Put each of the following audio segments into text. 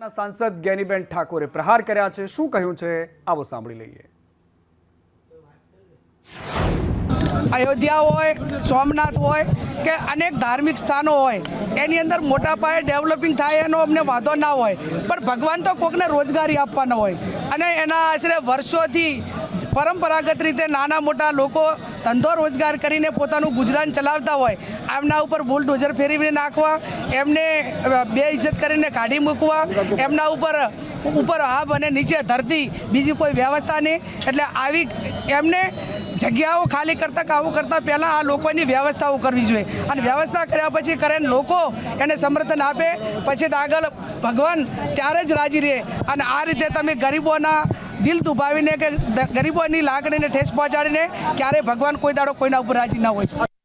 સાંસદ જ્ઞાનીબેન ઠાકોરે પ્રહાર કર્યા છે. શું કહ્યું છે? આવો સાંભળી લઈએ. અયોધ્યા હોય, સોમનાથ હોય કે અનેક ધાર્મિક સ્થાનો હોય, એની અંદર મોટા પાયે ડેવલપિંગ થાય એનો અમને વાંધો ના હોય. પણ ભગવાન તો કોકને રોજગારી આપવાનો હોય. અને એના આશરે વર્ષોથી પરંપરાગત રીતે નાના મોટા લોકો ધંધો રોજગાર કરીને પોતાનું ગુજરાન ચલાવતા હોય, એમના ઉપર બુલડોઝર ફેરવીને નાખવા, એમને બે ઇજ્જત કરીને કાઢી મૂકવા, એમના ઉપર ઉપર આબ અને નીચે ધરતી, બીજી કોઈ વ્યવસ્થા નહીં. એટલે આવી એમને જગ્યાઓ ખાલી કરતાં કાવું કરતાં પહેલાં આ લોકોની વ્યવસ્થાઓ કરવી જોઈએ. અને વ્યવસ્થા કર્યા પછી કરે લોકો એને સમર્થન આપે, પછી આગળ ભગવાન ત્યારે જ રાજી રહે. અને આ રીતે તમે ગરીબોના દિલ દુભાવીને કે ગરીબોની લાગણીને ઠેસ પહોંચાડીને ક્યારેય ભગવાન કોઈ દાડો કોઈના ઉપર રાજી ના હોય છે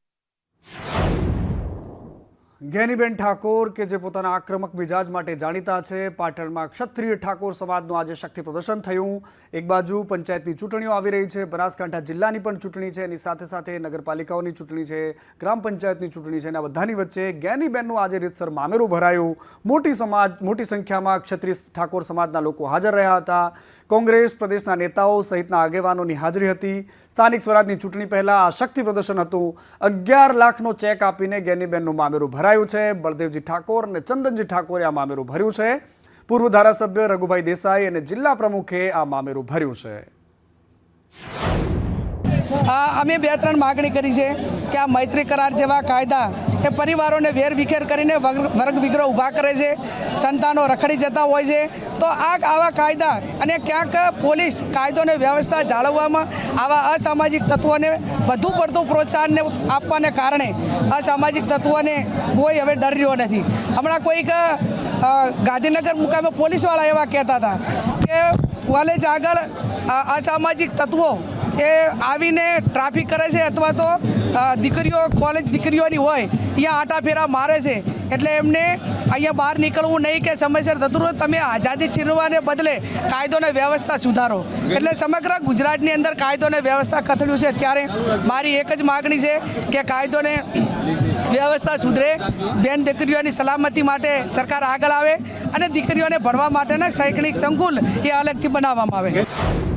જ્ઞાનીબેન ઠાકોર કે જે પોતાના આક્રમક મિજાજ માટે જાણીતા છે. પાટણમાં ક્ષત્રિય ઠાકોર સમાજનું આજે શક્તિ પ્રદર્શન થયું. એક બાજુ પંચાયતની ચૂંટણીઓ આવી રહી છે. બનાસકાંઠા જિલ્લાની પણ ચૂંટણી છે. એની સાથે સાથે નગરપાલિકાઓની ચૂંટણી છે. ગ્રામ પંચાયતની ચૂંટણી છે. અને બધાની વચ્ચે જ્ઞાનીબેનનું આજે રીતસર મામેરું ભરાયું. મોટી સમાજ, મોટી સંખ્યામાં ક્ષત્રિય ઠાકોર સમાજના લોકો હાજર રહ્યા હતા. કોંગ્રેસ પ્રદેશના નેતાઓ સહિતના આગેવાનોની હાજરી હતી. સ્થાનિક સ્વરાજની ચૂંટણી પહેલાં આ શક્તિ પ્રદર્શન હતું. અગિયાર લાખનો ચેક આપીને જ્ઞાનીબેનનું મામેરું ભરાયું. છે. બળદેવજી ઠાકોર અને ચંદનજી ઠાકોરે આ મામેરું ભર્યું છે. પૂર્વ ધારાસભ્ય રઘુભાઈ દેસાઈ અને જિલ્લા પ્રમુખે આ મામેરું ભર્યું છે. અમે બે ત્રણ માગણી કરી છે કે આ મૈત્રી કરાર જેવા કાયદા એ પરિવારોને વેર વિખેર કરીને વર્ગ વિગ્રહ ઊભા કરે છે, સંતાનો રખડી જતા હોય છે. તો આ આવા કાયદા અને ક્યાંક પોલીસ કાયદોને વ્યવસ્થા જાળવવામાં આવા અસામાજિક તત્વોને વધુ પડતું પ્રોત્સાહન આપવાને કારણે અસામાજિક તત્વોને કોઈ હવે ડર રહ્યો નથી. હમણાં કોઈક ગાંધીનગર મુકામે પોલીસવાળા એવા કહેતા હતા કે કોલેજ આગળ અસામાજિક તત્વો એ આવીને ટ્રાફિક કરે છે અથવા તો દીકરીઓ કોલેજ દીકરીઓની હોય અહીંયા આટા ફેરા મારે છે. એટલે એમને અહીંયા બહાર નીકળવું નહીં કે સમયસર થતું તમે આઝાદી છીનવાને બદલે કાયદો અને વ્યવસ્થા સુધારો. એટલે સમગ્ર ગુજરાતની અંદર કાયદો અને વ્યવસ્થા કથળ્યું છે. ત્યારે મારી એક જ માગણી છે કે કાયદોને વ્યવસ્થા સુધરે, બેન દીકરીઓની સલામતી માટે સરકાર આગળ આવે અને દીકરીઓને ભણવા માટેના શૈક્ષણિક સંકુલ એ અલગથી બનાવવામાં આવે.